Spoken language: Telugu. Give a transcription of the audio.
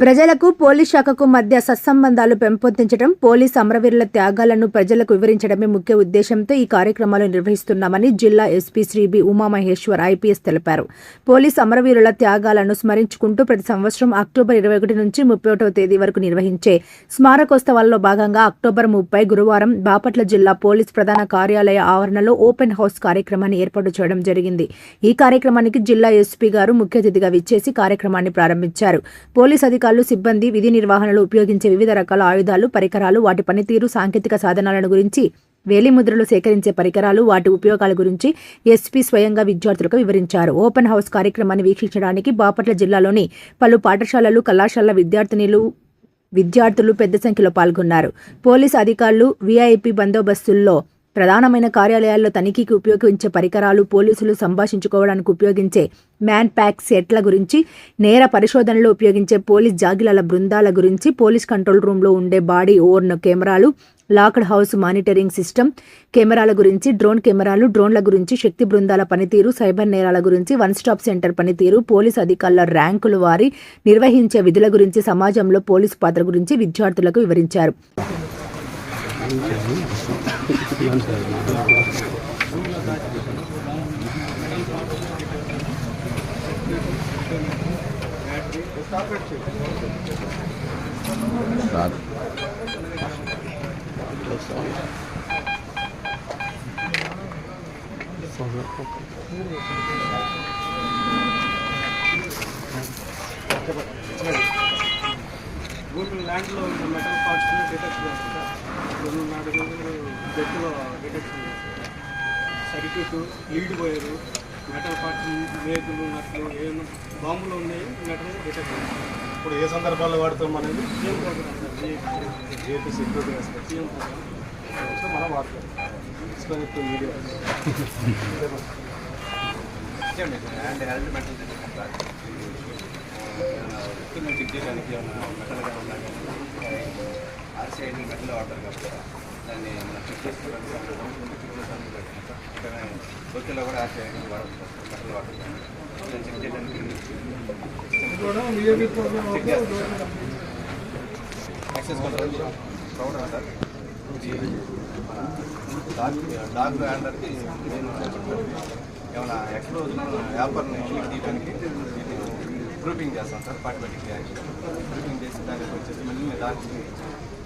ప్రజలకు పోలీస్ శాఖకు మధ్య సత్సంబంధాలు పెంపొందించడం పోలీస్ అమరవీరుల త్యాగాలను ప్రజలకు వివరించడమే ముఖ్య ఉద్దేశంతో ఈ కార్యక్రమాలు నిర్వహిస్తున్నామని జిల్లా SP Shri B Umamaheshwar IPS తెలిపారు. పోలీస్ అమరవీరుల త్యాగాలను స్మరించుకుంటూ ప్రతి సంవత్సరం అక్టోబర్ ఇరవై ఒకటి నుంచి ముప్పై ఒకటవ తేదీ వరకు నిర్వహించే స్మారకోత్సవాల్లో భాగంగా అక్టోబర్ ముప్పై గురువారం బాపట్ల జిల్లా పోలీస్ ప్రధాన కార్యాలయ ఆవరణలో ఓపెన్ హౌస్ కార్యక్రమాన్ని ఏర్పాటు చేయడం జరిగింది. ఈ కార్యక్రమానికి జిల్లా ఎస్పీ గారు ముఖ్య అతిథిగా విచ్చేసి కార్యక్రమాన్ని ప్రారంభించారు. పోలీస్ అధికారులు సిబ్బంది విధి నిర్వహణలో ఉపయోగించే వివిధ రకాల ఆయుధాలు పరికరాలు వాటి పనితీరు సాంకేతిక సాధనాలను గురించి వేలిముద్రలు సేకరించే పరికరాలు వాటి ఉపయోగాల గురించి ఎస్పీ స్వయంగా విద్యార్థులకు వివరించారు. ఓపెన్ హౌస్ కార్యక్రమాన్ని వీక్షించడానికి బాపట్ల జిల్లాలోని పలు పాఠశాలలు కళాశాలల విద్యార్థినిలు విద్యార్థులు పెద్ద సంఖ్యలో పాల్గొన్నారు. పోలీసు అధికారులు వీఐపీ బందోబస్తుల్లో ప్రధానమైన కార్యాలయాల్లో తనిఖీకి ఉపయోగించే పరికరాలు పోలీసులు సంభాషించుకోవడానికి ఉపయోగించే మ్యాన్ ప్యాక్ సెట్ల గురించి నేర పరిశోధనలో ఉపయోగించే పోలీస్ జాగిలాల బృందాల గురించి పోలీస్ కంట్రోల్ రూమ్లో ఉండే బాడీ ఓర్న్ కెమెరాలు లాక్డ్ హౌస్ మానిటరింగ్ సిస్టమ్ కెమెరాల గురించి డ్రోన్ కెమెరాలు డ్రోన్ల గురించి శక్తి బృందాల పనితీరు సైబర్ నేరాల గురించి వన్ స్టాప్ సెంటర్ పనితీరు పోలీస్ అధికారుల ర్యాంకులు వారి నిర్వహించే విధుల గురించి సమాజంలో పోలీసు పాత్ర గురించి విద్యార్థులకు వివరించారు. రాదు భూమి ల్యాండ్లో ఉన్న మెటల్ పార్ట్స్ డిటెక్ట్ చేస్తారు రెండు నాలుగు జట్టులో డిటెక్షన్ చేశారు సర్క్యూట్ లీడ్ పోయారు మెటల్ పార్ట్స్ మేకులు నట్లు ఏమో బాంబులు ఉన్నాయి మెటల్ డిటెక్ట్ ఇప్పుడు ఏ సందర్భాల్లో వాడతాం. అనేది CM programme sir security CM programme so మనం వాడతాం disconnect media and health metal చేయడానికి ఏమైనా మెటల్గా ఉన్నా ఆర్సీఐ మెటల్ వాడతారు కాబట్టి దాన్ని మనం చెక్ చేసుకోవడానికి చెక్ చేసుకోవడానికి పెట్టాం సార్ ఇక్కడ కోకిలో కూడా ఆర్సీఐ వాడతాం మెటల్ వాడతాం దాన్ని చెక్ చేయడానికి చెక్ చేస్తాం sir access control proud sir ఇది మన డాగ్ డాగ్ హ్యాండర్కి నేను ఏమైనా ఎక్స్ప్లోజన్ వ్యాపారం తీయడానికి గ్రూపింగ్ చేస్తాం సార్ పార్టిబెటిక్ యాక్షన్ గ్రూపింగ్ చేసి దానికి వచ్చేసి మళ్ళీ దానికి